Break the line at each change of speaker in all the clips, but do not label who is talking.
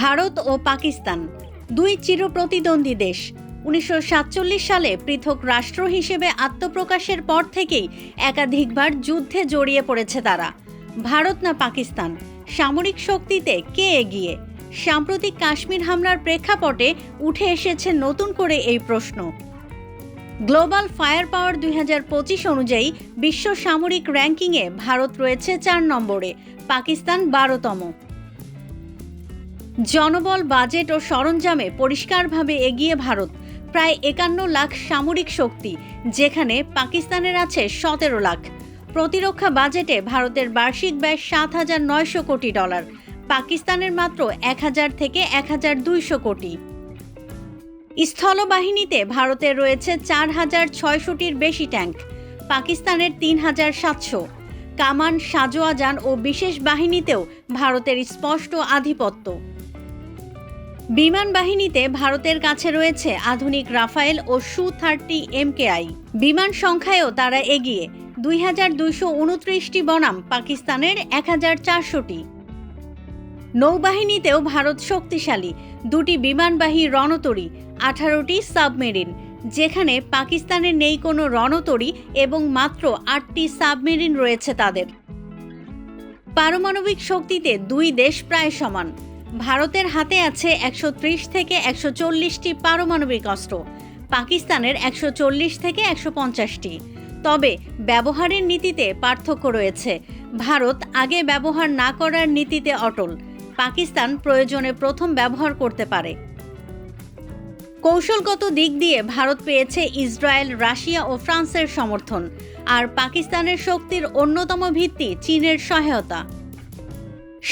ভারত ও পাকিস্তান, দুই চিরপ্রতিদ্বন্দ্বী দেশ। উনিশশো সাতচল্লিশ সালে পৃথক রাষ্ট্র হিসেবে আত্মপ্রকাশের পর থেকেই একাধিকবার যুদ্ধে জড়িয়ে পড়েছে তারা। ভারত না পাকিস্তান, সামরিক শক্তিতে কে এগিয়ে? সাম্প্রতিক কাশ্মীর হামলার প্রেক্ষাপটে উঠে এসেছে নতুন করে এই প্রশ্ন। গ্লোবাল ফায়ার পাওয়ার দুই হাজার পঁচিশ অনুযায়ী বিশ্ব সামরিক র্যাঙ্কিংয়ে ভারত রয়েছে চার নম্বরে, পাকিস্তান বারোতম। জনবল, বাজেট ও সরঞ্জামে পরিষ্কারভাবে এগিয়ে ভারত। প্রায় একান্ন লাখ সামরিক শক্তি, যেখানে পাকিস্তানের আছে সতেরো লাখ। প্রতিরক্ষা বাজেটে ভারতের বার্ষিক ব্যয় সাত হাজার নয়শো কোটি ডলার, পাকিস্তানের মাত্র এক হাজার থেকে এক হাজার দুইশো কোটি। স্থলবাহিনীতে ভারতের রয়েছে চার হাজার ছয়শোটির বেশি ট্যাঙ্ক, পাকিস্তানের তিন হাজার সাতশো। কামান সাজোয়াজান ও বিশেষ বাহিনীতেও ভারতের স্পষ্ট আধিপত্য। বিমান বাহিনীতে ভারতের কাছে রয়েছে আধুনিক রাফায়েল ও সু থার্টি এমকেআই বিমান সংখ্যায়ও তারা এগিয়ে। দুই হাজার দুইশো উনত্রিশটি বনাম পাকিস্তানের এক হাজার চারশোটি। নৌবাহিনীতেও ভারত শক্তিশালী। দুটি বিমানবাহী রণতরী, আঠারোটি সাবমেরিন, যেখানে পাকিস্তানের নেই কোনো রণতরী এবং মাত্র আটটি সাবমেরিন রয়েছে তাদের। পারমাণবিক শক্তিতে দুই দেশ প্রায় সমান। ভারতের হাতে আছে একশো ত্রিশ থেকে একশো চল্লিশটি পারমাণবিক অস্ত্র, পাকিস্তানের একশো চল্লিশ থেকে একশো পঞ্চাশটি। তবে ব্যবহারের নীতিতে পার্থক্য রয়েছে। ভারত আগে ব্যবহার না করার নীতিতে অটল। পাকিস্তান প্রয়োজনে প্রথম ব্যবহার করতে পারে। কৌশলগত দিক দিয়ে ভারত পেয়েছে ইসরায়েল, রাশিয়া ও ফ্রান্সের সমর্থন। আর পাকিস্তানের শক্তির অন্যতম ভিত্তি চীনের সহায়তা।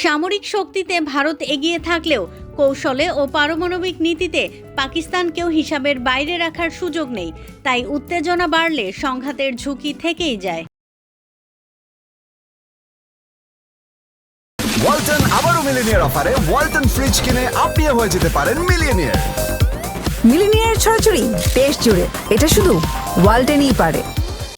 সামরিক শক্তিতে ভারত এগিয়ে থাকলেও কৌশলে ও পারমাণবিক নীতিতে পাকিস্তানকেও হিসাবের বাইরে রাখার সুযোগ নেই। তাই উত্তেজনা বাড়লে সংঘাতের ঝুঁকি থেকেই যায়।
ওয়ালটন আবারও মিলিনিয়ার অফারে ওয়ালটন ফ্রিজ কিনে আপনিও হয়ে যেতে পারেন মিলিয়নিয়ার
মিলিনিয়ার ছড়াছড়ি দেশ জুড়ে। এটা শুধু ওয়ালটেনই পারে।